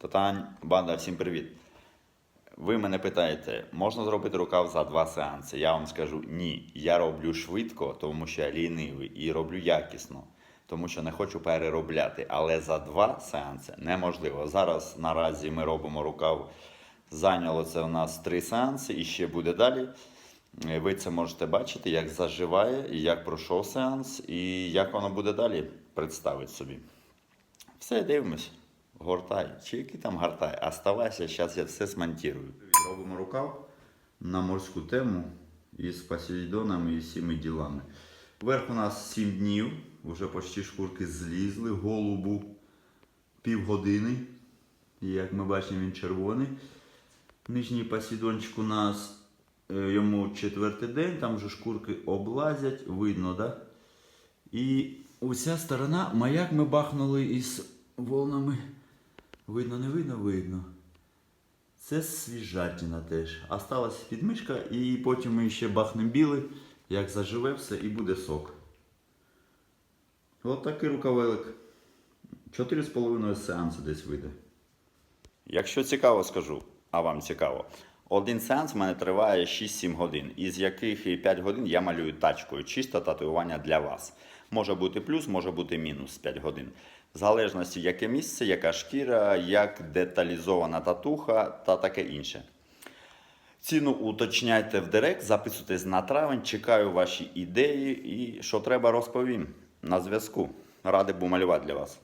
Татань, банда, всім привіт. Ви мене питаєте, можна зробити рукав за два сеанси? Я вам скажу ні. Я роблю швидко, тому що я лінивий, і роблю якісно, тому що не хочу переробляти. Але за два сеанси неможливо. Зараз наразі ми робимо рукав. Зайняло це у нас три сеанси і ще буде далі. Ви це можете бачити, як заживає, як пройшов сеанс, і як воно буде далі представить собі. Все, дивимось. Гортай. Чи який там гортай? Оставайся, зараз я все смонтирую. Робимо рукав на морську тему із Посейдоном і всіми ділами. Вверх у нас 7 днів, вже почти шкурки злізли, голубу півгодини. І як ми бачимо, він червоний. Нижній посейдончик у нас е, йому четвертий день, там вже шкурки облазять, видно, да? І уся сторона, маяк ми бахнули із волнами. Видно, не видно, видно. Це свіжатіна теж. Осталась підмишка і потім ми ще бахнемо білий, як заживе все і буде сок. От такий рукавелик. 4,5 сеанси десь вийде. Якщо цікаво, скажу, а вам цікаво. Один сеанс в мене триває 6-7 годин, із яких 5 годин я малюю тачкою, чисто татуювання для вас. Може бути плюс, може бути мінус 5 годин. В залежності, яке місце, яка шкіра, як деталізована татуха та таке інше. Ціну уточняйте в директ, записуйтесь на травень, чекаю ваші ідеї і що треба розповім. На зв'язку. Радий був малювати для вас.